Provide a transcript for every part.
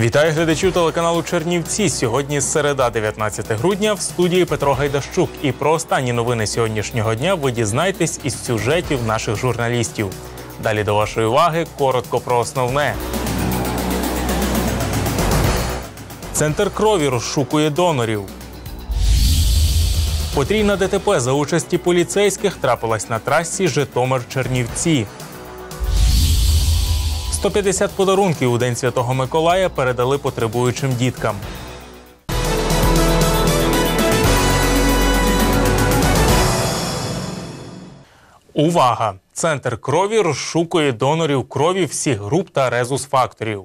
Вітаю глядачів телеканалу Чернівці. Сьогодні середа, 19 грудня, в студії Петро Гайдащук. І про останні новини сьогоднішнього дня ви дізнаєтесь із сюжетів наших журналістів. Далі до вашої уваги коротко про основне. Центр крові розшукує донорів. Потрійна ДТП за участі поліцейських трапилась на трасі Житомир-Чернівці. 150 подарунків у День Святого Миколая передали потребуючим діткам. Увага! Центр крові розшукує донорів крові всіх груп та резус-факторів.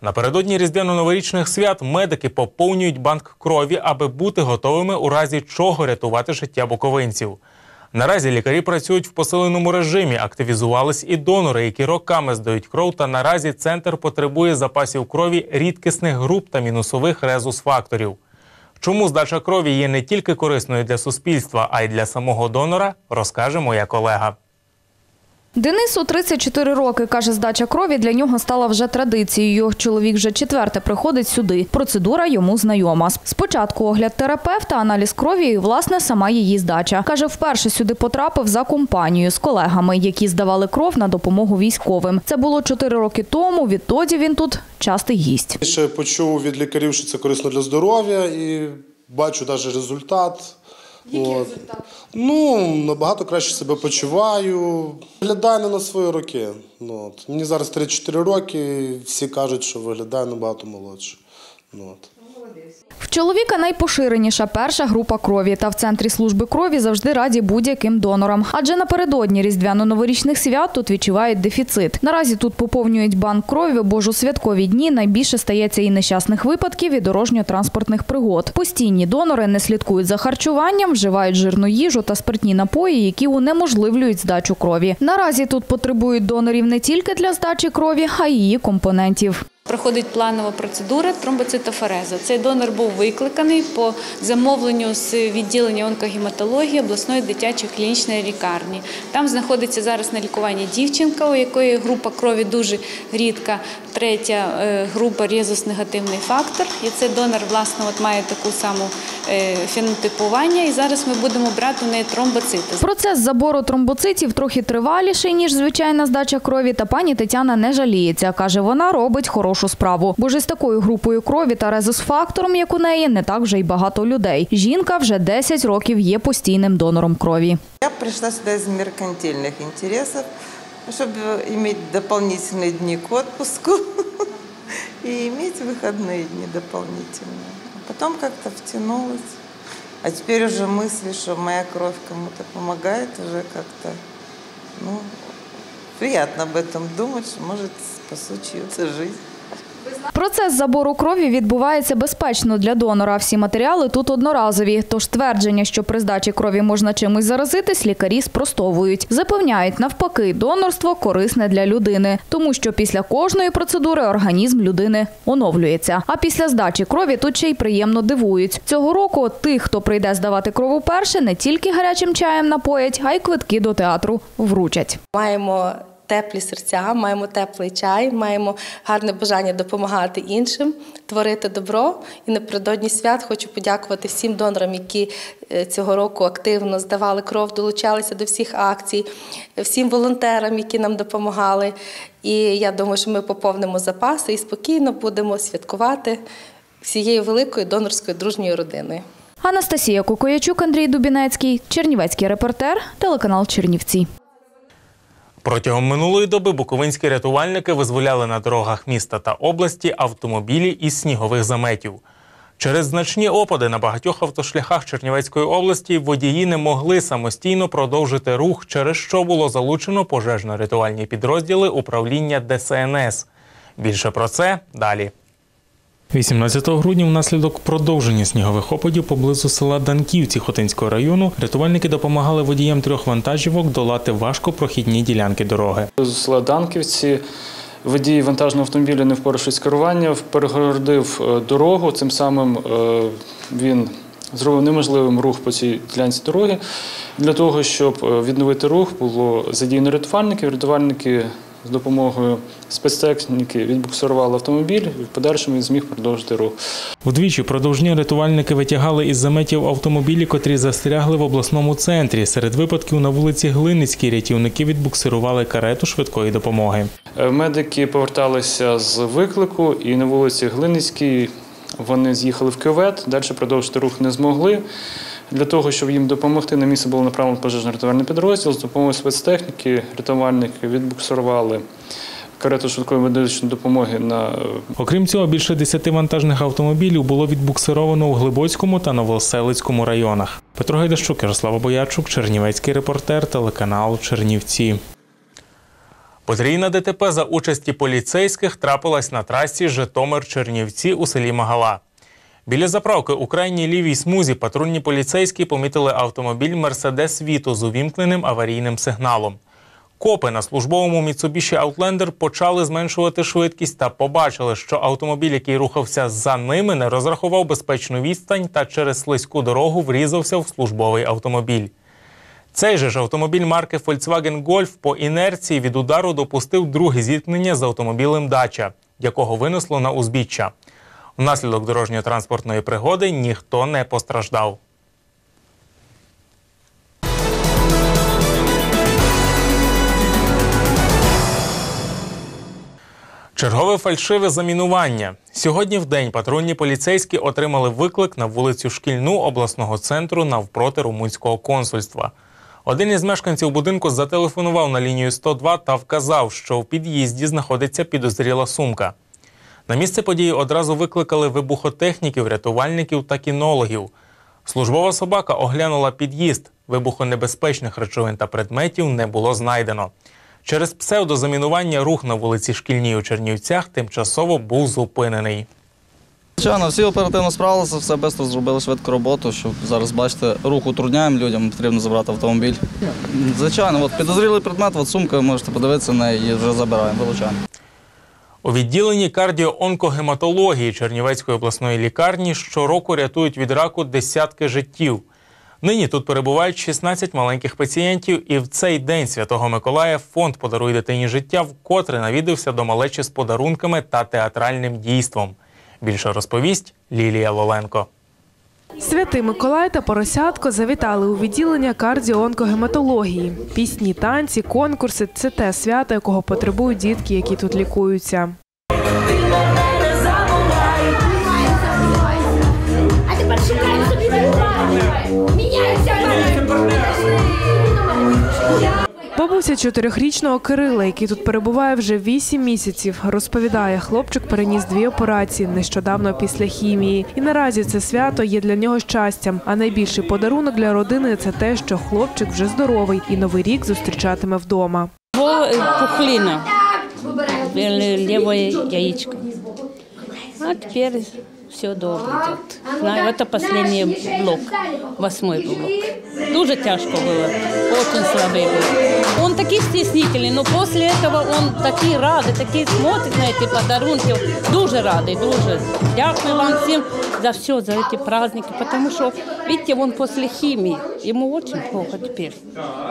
Напередодні різдвяно-новорічних свят медики поповнюють банк крові, аби бути готовими у разі чого рятувати життя буковинців. Наразі лікарі працюють в посиленому режимі. Активізувались і донори, які роками здають кров. Та наразі центр потребує запасів крові рідкісних груп та мінусових резус-факторів. Чому здача крові є не тільки корисною для суспільства, а й для самого донора, розкаже моя колега. Денису 34 роки. Каже, здача крові для нього стала вже традицією. Чоловік вже четверте приходить сюди. Процедура йому знайома. Спочатку огляд терапевта, аналіз крові і, власне, сама її здача. Каже, вперше сюди потрапив за компанією з колегами, які здавали кров на допомогу військовим. Це було 4 роки тому. Відтоді він тут частий гість. Ще почув від лікарів, що це корисно для здоров'я, і бачу навіть результат. Який результат? Ну, набагато краще себе почуваю. Виглядаю не на свої роки. Ну, от. Мені зараз 34 роки, всі кажуть, що виглядаю набагато молодше. Ну, от. В чоловіка найпоширеніша перша група крові. Та в центрі служби крові завжди раді будь-яким донорам. Адже напередодні різдвяно-новорічних свят тут відчувають дефіцит. Наразі тут поповнюють банк крові, бо ж у святкові дні найбільше стається і нещасних випадків, і дорожньо-транспортних пригод. Постійні донори не слідкують за харчуванням, вживають жирну їжу та спиртні напої, які унеможливлюють здачу крові. Наразі тут потребують донорів не тільки для здачі крові, а й її компонентів. Проходить планова процедура тромбоцитофорезу. Цей донор був викликаний по замовленню з відділення онкогематології обласної дитячої клінічної лікарні. Там знаходиться зараз на лікуванні дівчинка, у якої група крові дуже рідка. Третя група резус-негативний фактор. І цей донор, власне, от має таку саму фенотипування. І зараз ми будемо брати у неї тромбоцити. Процес забору тромбоцитів трохи триваліший, ніж звичайна здача крові. Та пані Тетяна не жаліється. Каже, вона робить хорошу справу. Бо ж із такою групою крові та резус-фактором, як у неї, не так вже й багато людей. Жінка вже 10 років є постійним донором крові. Я прийшла сюди з меркантильних інтересів, щоб мати дополнительні дні к отпуску и иметь выходные дни дополнительно. Потом как-то втянулась. А теперь уже мысли, что моя кровь кому-то помогает, уже как-то, ну, приятно об этом думать, что может спасу чью-то жизнь. Процес забору крові відбувається безпечно для донора. Всі матеріали тут одноразові. Тож твердження, що при здачі крові можна чимось заразитись, лікарі спростовують. Запевняють, навпаки, донорство корисне для людини, тому що після кожної процедури організм людини оновлюється. А після здачі крові тут ще й приємно дивують. Цього року тих, хто прийде здавати кров уперше, не тільки гарячим чаєм напоять, а й квитки до театру вручать. Маємо теплі серця, маємо теплий чай, маємо гарне бажання допомагати іншим, творити добро. І напередодні свят хочу подякувати всім донорам, які цього року активно здавали кров, долучалися до всіх акцій, всім волонтерам, які нам допомагали. І я думаю, що ми поповнимо запаси і спокійно будемо святкувати всією великою донорською дружньою родиною. Анастасія Кукоячук, Андрій Дубінецький, Чернівецький репортер, телеканал Чернівці. Протягом минулої доби буковинські рятувальники визволяли на дорогах міста та області автомобілі із снігових заметів. Через значні опади на багатьох автошляхах Чернівецької області водії не могли самостійно продовжити рух, через що було залучено пожежно-рятувальні підрозділи управління ДСНС. Більше про це далі. 18 грудня внаслідок продовження снігових опадів поблизу села Данківці Хотинського району рятувальники допомагали водіям трьох вантажівок долати важкопрохідні ділянки дороги. З села Данківці водій вантажного автомобіля не впоравшись з керуванням, перегородив е, дорогу. Цим самим е, він зробив неможливим рух по цій ділянці дороги. Для того, щоб е, відновити рух, було задіяно рятувальників. Рятувальники з допомогою спецтехніки відбуксирували автомобіль і в подальшому він зміг продовжити рух. Вдвічі продовжні рятувальники витягали із заметів автомобілі, котрі застрягли в обласному центрі. Серед випадків на вулиці Глиницькій рятівники відбуксирували карету швидкої допомоги. Е, Медики поверталися з виклику і на вулиці Глиницькій вони з'їхали в кювет, далі продовжити рух не змогли. Для того, щоб їм допомогти, на місце було направлено пожежно-рятувальний підрозділ. З допомогою спецтехніки рятувальники відбуксирували карету швидкої медичної допомоги на е, Окрім цього, більше 10 вантажних автомобілів було відбуксировано у Глибоцькому та Новоселицькому районах. Петро Гайдащук, Ярослава Боячук, Чернівецький репортер, телеканал Чернівці. Потрійна ДТП за участі поліцейських трапилась на трасі Житомир-Чернівці у селі Магала. Біля заправки у крайній лівій смузі патрульні поліцейські помітили автомобіль Мерседес Віто з увімкненим аварійним сигналом. Копи на службовому Mitsubishi Outlander почали зменшувати швидкість та побачили, що автомобіль, який рухався за ними, не розрахував безпечну відстань та через слизьку дорогу врізався в службовий автомобіль. Цей же ж автомобіль марки Volkswagen Golf по інерції від удару допустив друге зіткнення з автомобілем Дача, якого винесло на узбіччя. Внаслідок дорожньо-транспортної пригоди ніхто не постраждав. Чергове фальшиве замінування. Сьогодні в день патрульні поліцейські отримали виклик на вулицю Шкільну обласного центру навпроти румунського консульства. Один із мешканців будинку зателефонував на лінію 102 та вказав, що в під'їзді знаходиться підозріла сумка. На місце події одразу викликали вибухотехніків, рятувальників та кінологів. Службова собака оглянула під'їзд. Вибухонебезпечних речовин та предметів не було знайдено. Через псевдозамінування рух на вулиці Шкільній у Чернівцях тимчасово був зупинений. Звичайно, всі оперативно справилися, все швидко зробили швидку роботу, щоб зараз бачите, рух утрудняємо людям, потрібно забрати автомобіль. Звичайно, от підозрілий предмет, от сумка, можете подивитися на і вже забираємо, вилучаємо. У відділенні кардіоонкогематології Чернівецької обласної лікарні щороку рятують від раку десятки життів. Нині тут перебувають 16 маленьких пацієнтів, і в цей день Святого Миколая фонд «Подаруй дитині життя вкотре навідався до малечі з подарунками та театральним дійством. Більше розповість Лілія Лоленко. Святий Миколай та Поросятко завітали у відділення кардіоонкогематології. Пісні, танці, конкурси це те свято, якого потребують дітки, які тут лікуються. Бабуся чотирьохрічного Кирила, який тут перебуває вже вісім місяців, розповідає, хлопчик переніс дві операції нещодавно після хімії. І наразі це свято є для нього щастям. А найбільший подарунок для родини це те, що хлопчик вже здоровий і новий рік зустрічатиме вдома. пухлина, левое яичко. А теперь все добре идет. Знаю, это последний блок, восьмой блок. Дуже тяжко было, очень слабый был. Он такой стеснительный, но после этого он такие рады, такие смотрит на эти подарунки. Дуже радий, дуже. Дякую вам всем за все, за эти праздники, потому что, видите, он после химии, ему очень плохо теперь.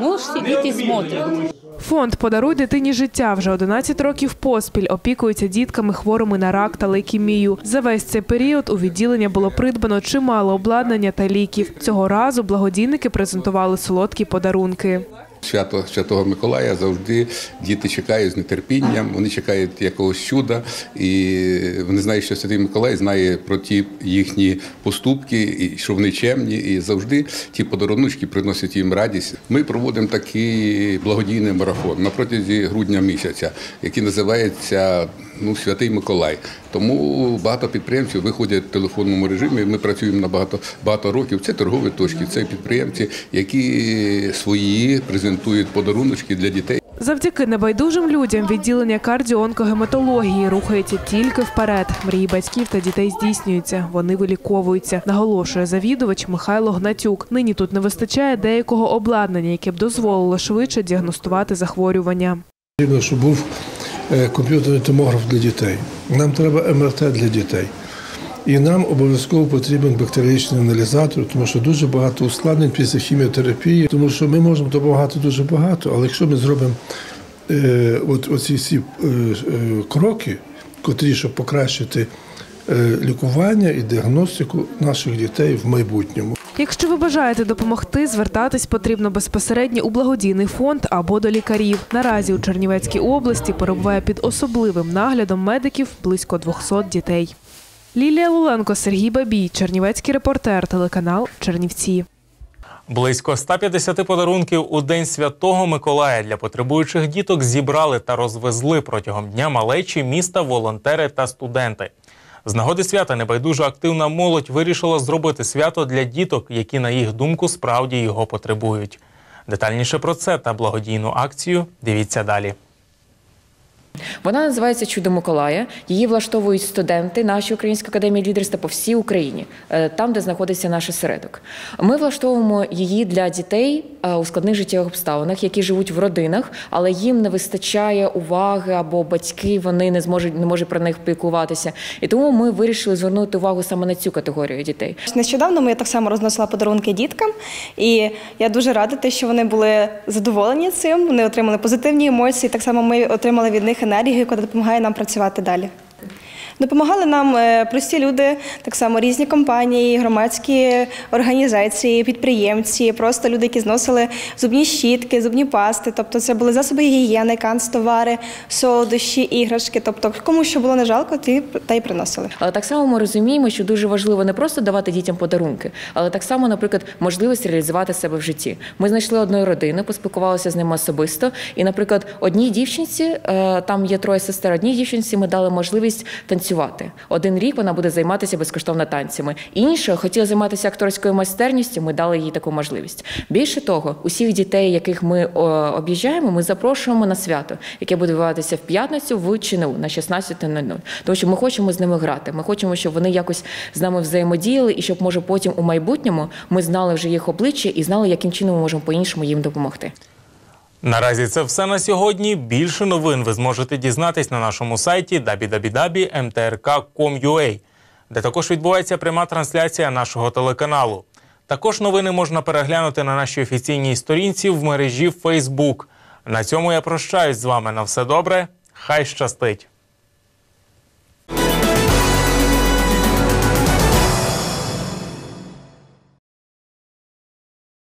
Ну, сидит и смотрит. Фонд Подаруй дитині життя вже 11 років поспіль опікується дітками хворими на рак та лейкемію. За весь цей період у відділення було придбано чимало обладнання та ліків. Цього разу благодійники презентували солодкі подарунки. Свято Святого Миколая завжди діти чекають з нетерпінням, вони чекають якогось чуда, і вони знають, що Святий Миколай знає про ті їхні поступки, і що вони чемні, і завжди ті подарунки приносять їм радість. Ми проводимо такий благодійний марафон на протязі грудня місяця, який називається ну, Святий Миколай. Тому багато підприємців виходять в телефонному режимі. Ми працюємо на багато багато років. Це торгові точки, це підприємці, які свої презентують подаруночки для дітей. Завдяки небайдужим людям відділення кардіоонкогематології рухається тільки вперед. Мрії батьків та дітей здійснюються. Вони виліковуються, наголошує завідувач Михайло Гнатюк. Нині тут не вистачає деякого обладнання, яке б дозволило швидше діагностувати захворювання. Потрібно, щоб був комп'ютерний томограф для дітей. Нам треба МРТ для дітей. І нам обов'язково потрібен бактеріологічний аналізатор, тому що дуже багато ускладнень після хіміотерапії, тому що ми можемо допомагати дуже багато, але якщо ми зробимо е, от, оці всі е, е, кроки, котрі, щоб покращити е, лікування і діагностику наших дітей в майбутньому. Якщо ви бажаєте допомогти, звертатись потрібно безпосередньо у благодійний фонд або до лікарів. Наразі у Чернівецькій області перебуває під особливим наглядом медиків близько 200 дітей. Лілія Луленко, Сергій Бабій, Чернівецький репортер, телеканал Чернівці. Близько 150 подарунків у День Святого Миколая для потребуючих діток зібрали та розвезли протягом дня малечі міста волонтери та студенти. З нагоди свята небайдужа активна молодь вирішила зробити свято для діток, які, на їх думку, справді його потребують. Детальніше про це та благодійну акцію дивіться далі. Вона називається Чудо Миколая. Її влаштовують студенти нашої Української академії лідерства по всій Україні, е, там, де знаходиться наш осередок. Ми влаштовуємо її для дітей е, у складних життєвих обставинах, які живуть в родинах, але їм не вистачає уваги або батьки вони не зможуть не можуть про них піклуватися. І тому ми вирішили звернути увагу саме на цю категорію дітей. Нещодавно я так само розносила подарунки діткам, і я дуже рада, те, що вони були задоволені цим. Вони отримали позитивні емоції. Так само ми отримали від них енергію, яка допомагає нам працювати далі. Допомагали нам е, прості люди, так само різні компанії, громадські організації, підприємці, просто люди, які зносили зубні щітки, зубні пасти. Тобто це були засоби гігієни, канцтовари, солодощі, іграшки. Тобто, кому що було не жалко, ті та й приносили. Але так само ми розуміємо, що дуже важливо не просто давати дітям подарунки, але так само, наприклад, можливість реалізувати себе в житті. Ми знайшли одну родину, поспілкувалися з ними особисто. І, наприклад, одній дівчинці е, там є троє сестер. Одній дівчинці ми дали можливість танцювати. Один рік вона буде займатися безкоштовно танцями. Інша хотіла займатися акторською майстерністю. Ми дали їй таку можливість. Більше того, усіх дітей, яких ми об'їжджаємо, ми запрошуємо на свято, яке буде відбуватися в п'ятницю в ЧНУ на 16.00. Тому що ми хочемо з ними грати. Ми хочемо, щоб вони якось з нами взаємодіяли, і щоб може потім у майбутньому ми знали вже їх обличчя і знали, яким чином ми можемо по-іншому їм допомогти. Наразі це все на сьогодні. Більше новин ви зможете дізнатись на нашому сайті www.mtrk.com.ua, де також відбувається пряма трансляція нашого телеканалу. Також новини можна переглянути на нашій офіційній сторінці в мережі Facebook. На цьому я прощаюсь з вами. На все добре. Хай щастить!